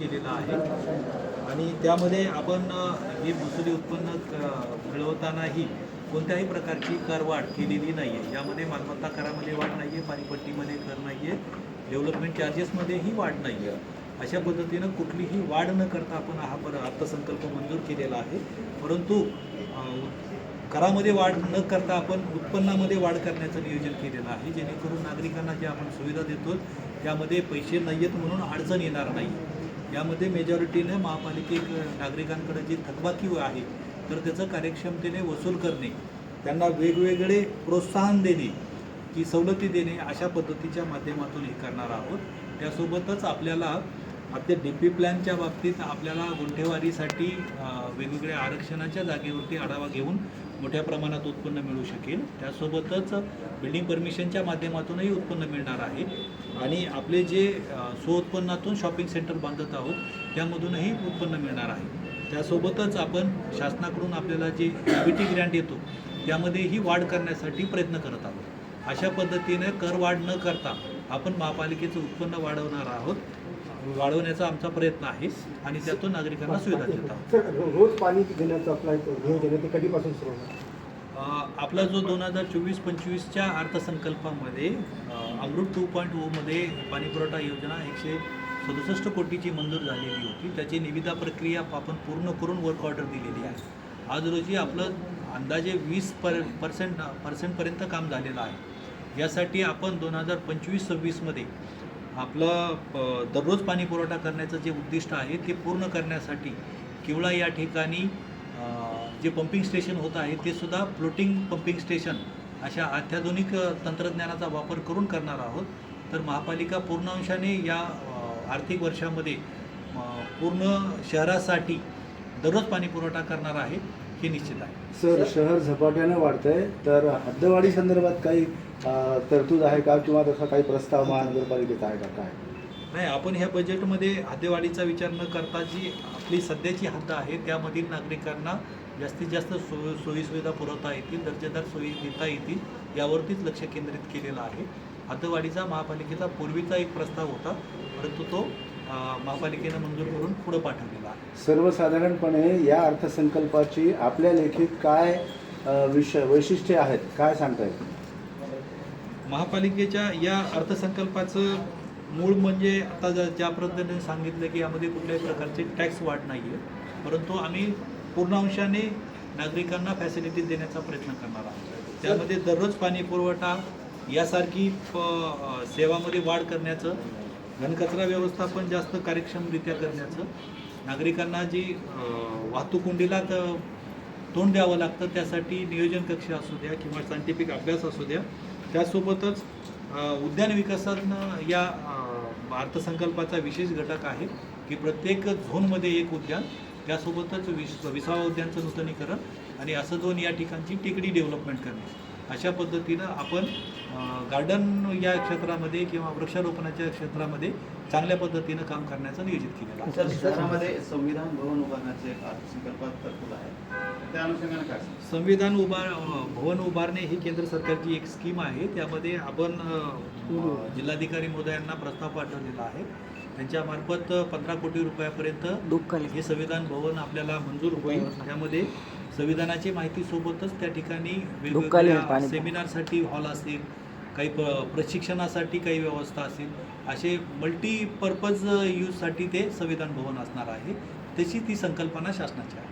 केलेला आहे. आणि त्यामध्ये आपण हे महसुली उत्पन्न क- मिळवतानाही कोणत्याही प्रकारची करवाढ केलेली नाही आहे यामध्ये मालमत्ता करामध्ये वाढ नाही आहे पाणीपट्टीमध्ये कर नाही आहे डेव्हलपमेंट चार्जेसमध्येही वाढ नाही आहे अशा पद्धतीनं कुठलीही वाढ न करता आपण हा पर अर्थसंकल्प मंजूर केलेला आहे. परंतु करामध्ये वाढ न करता आपण उत्पन्नामध्ये वाढ करण्याचं नियोजन केलेलं आहे. जेणेकरून नागरिकांना जे आपण सुविधा देतो त्यामध्ये पैसे नाही आहेत म्हणून अडचण येणार नाही. यामध्ये मेजॉरिटीने महापालिके नागरिकांकडे जी थकबाकी आहे तर त्याचं कार्यक्षमतेने वसूल करणे त्यांना वेगवेगळे प्रोत्साहन देणे की सवलती देणे अशा पद्धतीच्या माध्यमातून हे करणार आहोत. त्यासोबतच आपल्याला आता डी पी प्लॅनच्या बाबतीत आपल्याला गुंठेवारीसाठी वेगवेगळ्या आरक्षणाच्या जागेवरती आढावा घेऊन मोठ्या प्रमाणात उत्पन्न मिळू शकेल. त्यासोबतच बिल्डिंग परमिशनच्या माध्यमातूनही उत्पन्न मिळणार आहे. आणि आपले जे स्वउत्पन्नातून शॉपिंग सेंटर बांधत आहोत त्यामधूनही उत्पन्न मिळणार आहे. त्यासोबतच आपण शासनाकडून आपल्याला जे इक्विटी ग्रँट येतो त्यामध्येही वाढ करण्यासाठी प्रयत्न करत आहोत. अशा पद्धतीने कर वाढ न करता आपण महापालिकेचं उत्पन्न वाढवणार आहोत. वाढवण्याचा आमचा प्रयत्न आहे आणि त्यातून नागरिकांना सुविधा देत आहोत. सर रोज पाणी देण्याचं आपला एक नियोजन आहे ते कधीपासून सुरू होणार? आपला जो दोन हजार चोवीस पंचवीसच्या अर्थसंकल्पामध्ये अमृत टू पॉईंट ओमध्ये पाणीपुरवठा योजना एकशे सदुसष्ट कोटीची मंजूर झालेली होती. त्याची निविदा प्रक्रिया आपण पूर्ण करून वर्क ऑर्डर दिलेली आहे. आज रोजी आपलं अंदाजे वीस पर पर्सेंट पर्सेंटपर्यंत काम झालेलं आहे. यासाठी आपण दोन हजार पंचवीस सव्वीसमध्ये आपलं दररोज पाणी पुरवठा करण्याचं जे उद्दिष्ट आहे ते पूर्ण करण्यासाठी किवळा या ठिकाणी जे पंपिंग स्टेशन होत आहे ते सुद्धा फ्लोटिंग पंपिंग स्टेशन अशा अत्याधुनिक तंत्रज्ञानाचा वापर करून करणार आहोत. तर महापालिका पूर्ण अंशाने या आर्थिक वर्षामध्ये पूर्ण शहरासाठी दररोज पाणी पुरवठा करणार आहे. हे निश्चित आहे. सर शहर झपाट्यानं वाढतंय तर हद्दवाढी संदर्भात काही तरतूद आहे का किंवा तसा काही प्रस्ताव महानगरपालिकेचा आहे का काय? नाही आपण ह्या बजेटमध्ये हद्देवाढीचा विचार न करता जी आपली सध्याची हद्द आहे त्यामधील नागरिकांना जास्तीत जास्त सो सोयीसुविधा पुरवता येतील दर्जेदार सोयी देता येतील यावरतीच लक्ष केंद्रित केलेलं आहे. हद्दवाढीचा महापालिकेचा पूर्वीचा एक प्रस्ताव होता परंतु तो महापालिकेनं मंजूर करून पुढं पाठवलेला आहे. सर्वसाधारणपणे या अर्थसंकल्पाची आपल्या लेखीत काय विषय वैशिष्ट्ये आहेत? काय सांगता येईल? महापालिकेच्या या अर्थसंकल्पाचं मूळ म्हणजे आता ज्या ज्या पद्धतीने सांगितलं की यामध्ये कुठल्याही प्रकारचे टॅक्स वाढ नाही आहे परंतु आम्ही पूर्ण अंशाने नागरिकांना फॅसिलिटी देण्याचा प्रयत्न करणार आहोत. त्यामध्ये दररोज पाणी पुरवठा यासारखी सेवामध्ये वाढ करण्याचं घनकचरा व्यवस्थापन जास्त कार्यक्षमरित्या करण्याचं नागरिकांना जी अ, वाहतूक त- तोंड द्यावं लागतं त्यासाठी नियोजन कक्ष असू द्या किंवा सायंटिफिक अभ्यास असू द्या त्यासोबतच उद्यान विकासानं या अर्थसंकल्पाचा विशेष घटक आहे की प्रत्येक झोनमध्ये एक उद्यान त्यासोबतच विस विसावा उद्यानचं नूतनीकरण आणि असं दोन या ठिकाणची टेकडी डेव्हलपमेंट करणे. अशा पद्धतीनं आपण गार्डन या क्षेत्रामध्ये किंवा वृक्षारोपणाच्या क्षेत्रामध्ये चांगल्या पद्धतीनं काम करण्याचं नियोजित केलेलं आहे. सर शहरामध्ये संविधान भवन उभारण्याचे एक अर्थसंकल्पात तरतूद आहे. त्या अनुषंगाने काय? सांगाल? संविधान उभार भवन उभारणे ही केंद्र सरकारची एक स्कीम आहे. त्यामध्ये आपण जिल्हाधिकारी महोदयांना प्रस्ताव पाठवलेला आहे. त्यांच्या मार्फत पंधरा कोटी रुपयापर्यंत हे संविधान भवन आपल्याला मंजूर होईल. त्यामध्ये संविधानाची माहिती सोबतच त्या ठिकाणी वेगवेगळ्या सेमिनारसाठी हॉल असेल काही प प्रशिक्षणासाठी काही व्यवस्था असेल असे मल्टीपर्पज यूजसाठी ते संविधान भवन असणार आहे. तशी ती संकल्पना शासनाची आहे.